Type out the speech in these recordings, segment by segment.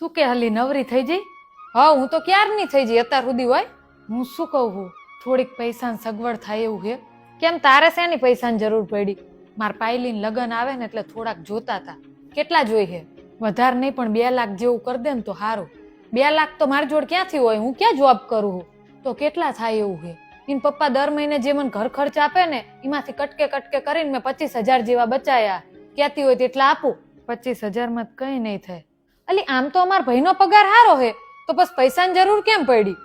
શું કે હલી નવરી થઈ જઈ? હા, હું તો ક્યારની થઈ જઈ અત્યાર સુધી હોય? હું શું કહું છું થોડીક પૈસાની સગવડ થાય એવું છે કેમ તારે શેની પૈસાની જરૂર પડી? માર પાયલીને લગન આવે ને એટલે થોડાક જોતા હતા કેટલા જોઈ છે વધારે નહીં, પણ બે લાખ જેવું કરી દે ને તો સારું બે લાખ તો મારી જોડે ક્યાંથી હોય? હું ક્યાં જોબ કરું છું તો કેટલા થાય એવું છે એન પપ્પા દર મહિને જે મને ઘર ખર્ચ આપે ને, એમાંથી કટકે કટકે કરીને મેં પચીસ હજાર જેવા બચાયા. ક્યાંથી હોય તેટલા આપું? પચીસ હજારમાં કંઈ નહીં થાય. અલી, આમ તો અમાર ભાઈનો પગાર સારો હે, તો બસ પૈસાની જરૂર કેમ પડી?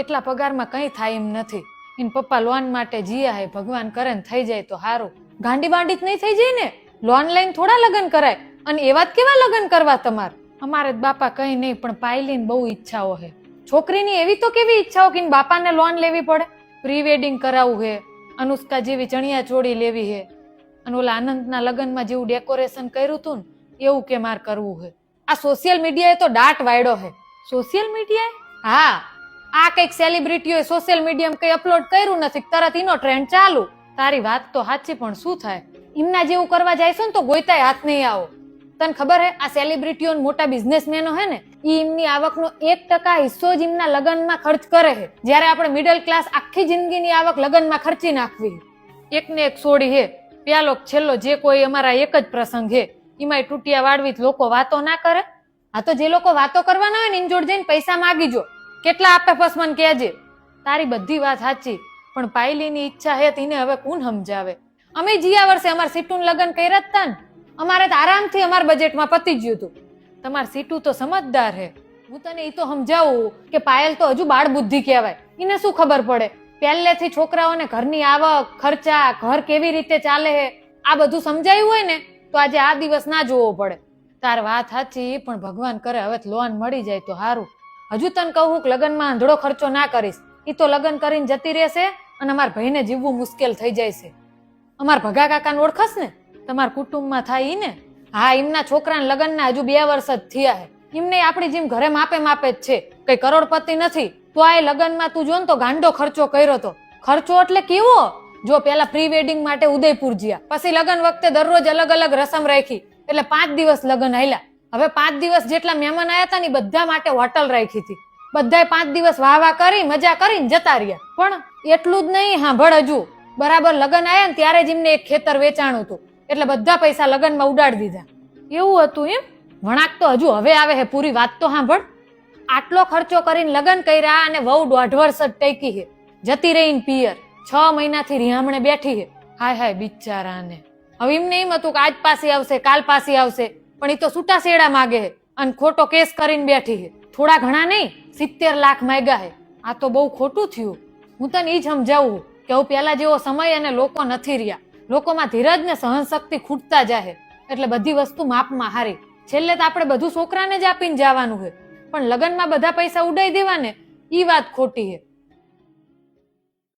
એટલા પગારમાં કંઈ થાય એમ નથી. ઇન પપ્પા લોન માટે જીયા હે, ભગવાન કરે ને થઈ જાય તો સારું ગાંડી બાંડી જ નહીં થઈ જાય ને? લોન લઈને થોડા લગ્ન કરાય. અને એવા જ કેવા લગ્ન કરવા તમાર? અમારે બાપા કઈ નહીં, પણ પાયલીન બહુ ઈચ્છાઓ હે. છોકરીની એવી તો કેવી ઈચ્છાઓ કે બાપાને લોન લેવી પડે? પ્રી વેડિંગ કરાવવું હે, અનુષ્કા જેવી ચણિયા ચોળી લેવી હે. અને ઓલા આનંદના લગ્નમાં જેવું ડેકોરેશન કર્યું તું ને, એવું કે માર કરવું હે. આ સોશિયલ મીડિયાએ તો દાટ વાયડો હે. સોશિયલ મીડિયાએ હા. આ કંઈક સેલિબ્રિટીઓએ સોશિયલ મીડિયામાં કઈ અપલોડ કર્યું નથી, તરત એનો ટ્રેન્ડ ચાલુ. તારી વાત તો સાચી, પણ શું થાય? એમના જેવું કરવા જઈશું ને તો ગોઈતાય હાથ નહીં આવો. તને ખબર હે, આ સેલિબ્રિટીઓ મોટા બિઝનેસમેનો હે ને એ એમની આવકનો એક ટકા હિસ્સો જ એમના લગ્નમાં ખર્ચ કરે છે જ્યારે આપણે મિડલ ક્લાસ આખી જિંદગીની આવક લગ્નમાં ખર્ચી નાખવી એકને એક સોડી હે. પ્યાલો છેલ્લો, જે કોઈ અમારા એક જ પ્રસંગ હે. એમાંય તૂટિયા વાળવી લોકો વાતો ના કરે. આ તો જે લોકો વાતો કરવાના હોય ને એની જોડે જઈને પૈસા માગી જો કેટલા આપે મને કહેજે તારી બધી વાત સાચી, પણ પાયલીની ઈચ્છા હે તેને હવે કોણ સમજાવે? અમે જીયા વર્ષે અમાર સીટુન લગ્ન કર્યા હતા ને. અમારે તો આરામથી અમાર બજેટમાં પતી ગયું હતું. તમાર સીટુ તો સમજદાર હે. હું તને એ તો સમજાવું કે પાયલ તો હજુ બાળ બુદ્ધિ કહેવાય. એને શું ખબર પડે? પહેલેથી છોકરાઓને ઘરની આવક, ખર્ચા, ઘર કેવી રીતે ચાલે હે, આ બધું સમજાયું હોય ને તો આજે આ દિવસ ના જોવો પડે. તાર વાત સાચી, પણ ભગવાન કરે હવે લોન મળી જાય તો સારું હજુ તને કહું કે લગ્નમાં આંધળો ખર્ચો ના કરીશ. એ તો લગ્ન કરીને જતી રહેશે અને અમારા ભાઈને જીવવું મુશ્કેલ થઈ જાય છે. અમાર ભગા કાકાને ઓળખસ ને? તમારા કુટુંબમાં થાય ને? હા, એમના છોકરાના લગ્નના હજુ બે વર્ષ જ થયા છે એમને આપણી જેમ ઘરે માપે માપે જ છે. કઈ કરોડપતિ નથી. તો આ લગ્નમાં તું જો ને તો ગાંડો ખર્ચો કર્યો તો. ખર્ચો એટલે કેવો? જો પેલા પ્રી વેડિંગ માટે ઉદયપુર જ્યા. પછી લગ્ન વખતે દરરોજ અલગ અલગ રસમ રાખી. એટલે પાંચ દિવસ લગ્ન આવ્યા હવે પાંચ દિવસ જેટલા મહેમાન આવ્યા હતા ને બધા માટે હોટલ રાખી હતી. બધાએ પાંચ દિવસ વાહ કરી, મજા કરીને જતા રહ્યા. પણ એટલું જ નહીં સાંભળ હજુ. બરાબર લગ્ન આવ્યા ને ત્યારે જ એમને એક ખેતર વેચાણું હતું. એટલે બધા પૈસા લગ્નમાં ઉડાડી દીધા. એવું હતું એમ? વણાક તો હજુ હવે આવે છે પૂરી વાત તો સાંભળ આટલો ખર્ચો કરીને લગ્ન કર્યા અને વહુ દોઢ વર્ષ જ ટેકી છે જતી રહીને પિયર. છ મહિનાથી રિહામણે બેઠી છે. હાય હાય બિચારાને. હવે એમને એમ હતું કે આજ પાસે આવશે, કાલ પાસે આવશે, પણ એ તો છૂટા શેડા માગે છે અને ખોટો કેસ કરીને બેઠી છે. થોડા ઘણા નહીં, સિત્તેર લાખ માગ્યા હે આ તો બહુ ખોટું થયું. હું તને એ જ સમજાવું કે હું પેલા જેવો સમય અને લોકો નથી રહ્યા. લોકોમાં ધીરજ ને સહનશક્તિ ખૂટતા જાય એટલે બધી વસ્તુ માપમાં હારી. છેલ્લે તો આપણે બધું છોકરાને જ આપીને જવાનું છે. પણ લગ્નમાં બધા પૈસા ઉડાઈ દેવાને એ વાત ખોટી છે.